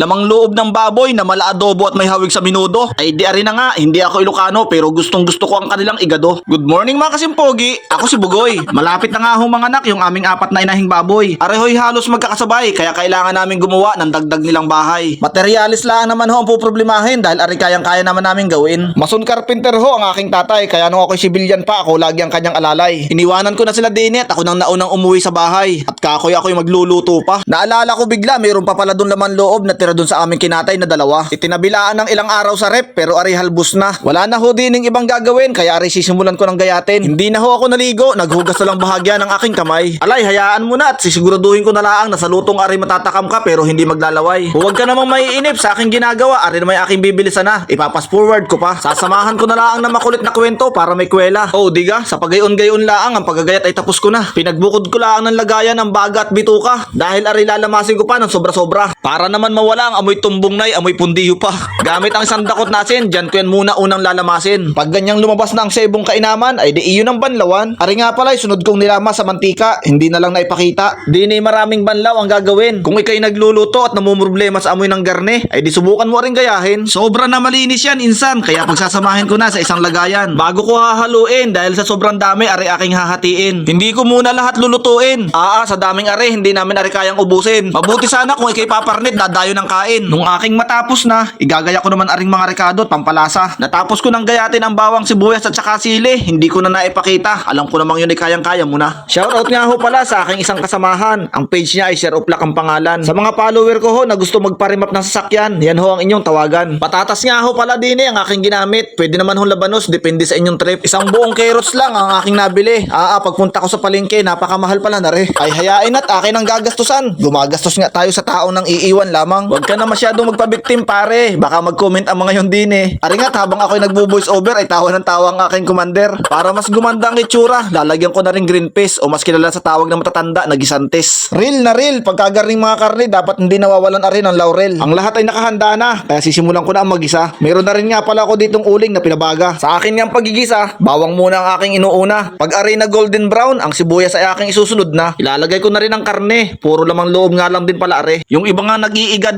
lamang loob ng baboy na mala adobo at may hawig sa minudo. Ay di ari na nga, hindi ako Ilocano pero gustong gusto ko ang kanilang igado. Good morning mga kasimpogi, ako si Bugoy. Malapit na nga ho mga anak yung aming apat na inahing baboy. Arehoy halos magkakasabay kaya kailangan namin gumawa ng dagdag nilang bahay. Materialis lang naman ho ang puproblemahin dahil ari kayang-kaya naman namin gawin. Mason carpenter ho ang aking tatay kaya nung ako'y sibilyan pa ako lagi ang kanyang alalay. Iniwanan ko na sila din at ako nang naunang umuwi sa bahay at kakoy ako'y magluluto pa. Naalala ko bigla mayroon pa pala doon laman loob na tira doon sa aming kinatay na dalawa. Itinabilaan ng ilang araw sa rep pero ari halbus na. Wala na ho dining ibang gagawin kaya ari sisimulan ko ng gayatin. Hindi na ho ako naligo, naghugas na lang bahagya ng aking kamay. Alay, hayaan mo na at sisiguraduhin ko na lang na sa lutong ari matatakam ka pero hindi maglalaway. Huwag ka namang maiinip sa aking ginagawa, ari naman yung aking bibilisan na. Ipapas forward ko pa. Sasamahan ko na lang na makulit na kwento para may kwela. Oh, diga, sa pagayon-gayon laang ang pagagayat ay tapos ko na. Pinagbukod ko lang ng lagayan ng baga at bituka dahil ari lalamasin ko pa ng sobra-sobra. Para naman mawala ang amoy tumbong na amoy pundiyo pa. Gamit ang isang dakot natin, dyan ko yan muna unang lalamasin. Pag ganyang lumabas na ang sebong kainaman, ay di iyon ang banlawan. Ari nga pala, sunod kong nilama sa mantika, hindi na lang naipakita. Di ni maraming banlaw ang gagawin. Kung ikay nagluluto at namumroblema sa amoy ng garne, ay di subukan mo rin gayahin. Sobra na malinis yan, insan, kaya pagsasamahin ko na sa isang lagayan. Bago ko hahaluin, dahil sa sobrang dami, ari aking hahatiin. Hindi ko muna lahat lulutuin. Aa, sa daming ari, hindi namin ari kayang ubusin. Mabuti sana kung ikay paparnit, dadayo ng kain. Nung aking matapos na, igagaya ko naman aring mga rekado at pampalasa. Natapos ko nang gayatin ang bawang sibuyas at saka sili, hindi ko na naipakita. Alam ko namang yun ay kayang-kaya mo na. Shoutout nga ho pala sa aking isang kasamahan. Ang page niya ay Share Luck ang pangalan. Sa mga follower ko ho na gusto magparimap ng sasakyan, yan ho ang inyong tawagan. Patatas nga ho pala din eh ang aking ginamit. Pwede naman ho labanos, depende sa inyong trip. Isang buong carrots lang ang aking nabili. Aa, pagpunta ko sa palengke, napakamahal pala na rin. Ay hayain at akin ang gagastusan. Gumagastos nga tayo sa tao ng iiwan lamang. Huwag ka na masyadong magpabiktim pare. Baka mag-comment ang mga yon din eh. Ari nga, habang ako'y nagbo-voice over ay tawa ng tawa ang aking commander. Para mas gumanda ang itsura, lalagyan ko na rin green peas o mas kilala sa tawag ng matatanda na gisantes. Real na real, pagkagaring mga karne, dapat hindi nawawalan arin ng laurel. Ang lahat ay nakahanda na, kaya sisimulan ko na ang magisa. Meron na rin nga pala ako ditong uling na pinabaga. Sa akin nga ang pagigisa, bawang muna ang aking inuuna. Pag ari na golden brown, ang sibuyas ay aking isusunod na. Ilalagay ko na rin ang karne. Puro lamang loob nga lang din pala are. Yung iba nga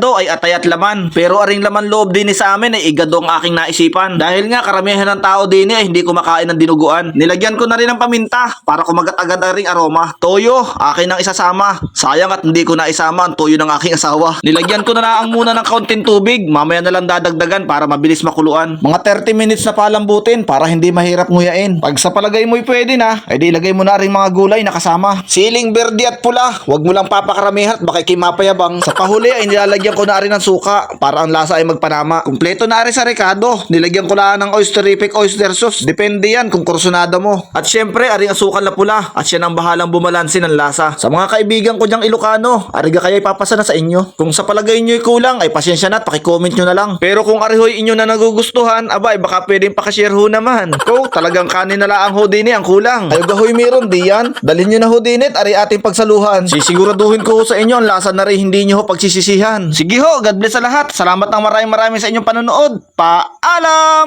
nag-iigado ay atay at laman. Pero aring laman loob din ni sa amin ay igado ang aking naisipan. Dahil nga karamihan ng tao din ay hindi kumakain ng dinuguan. Nilagyan ko na rin ng paminta para kumagat agad ang ring aroma. Toyo, akin ang isasama. Sayang at hindi ko na isama ang toyo ng aking asawa. Nilagyan ko na lang muna ng kaunting tubig. Mamaya na lang dadagdagan para mabilis makuluan. Mga 30 minutes na palambutin para hindi mahirap nguyain. Pag sa palagay mo'y pwede na, ay di ilagay mo na rin mga gulay na kasama. Siling berde at pula. Huwag mo lang papakaramihan at baka kimapayabang. Sa pahuli ay nilalagyan ko na rin ng suka para ang lasa ay magpanama. Kumpleto na rin sa rekado. Nilagyan ko lang ng oysterific oyster sauce. Depende yan kung kursunada mo. At syempre, aring asukal na pula. At siya ang bahalang bumalansin ng lasa. Sa mga kaibigan ko diyang Ilocano, ariga kaya ipapasa na sa inyo. Kung sa palagay nyo'y kulang, ay pasensya na at pakicomment nyo na lang. Pero kung arihoy inyo na nagugustuhan, abay, baka pwedeng pakashare ho naman. Ko, talagang kanin na lang ho din eh, ang kulang. Ayaw gahoy meron, di yan. Dalhin nyo na ho din it, ari ating pagsaluhan. Sisiguraduhin ko sa inyo, ang lasa na rin hindi nyo ho pagsisisihan. Sige ho, God bless sa lahat. Salamat ng maraming maraming sa inyong panonood. Paalam!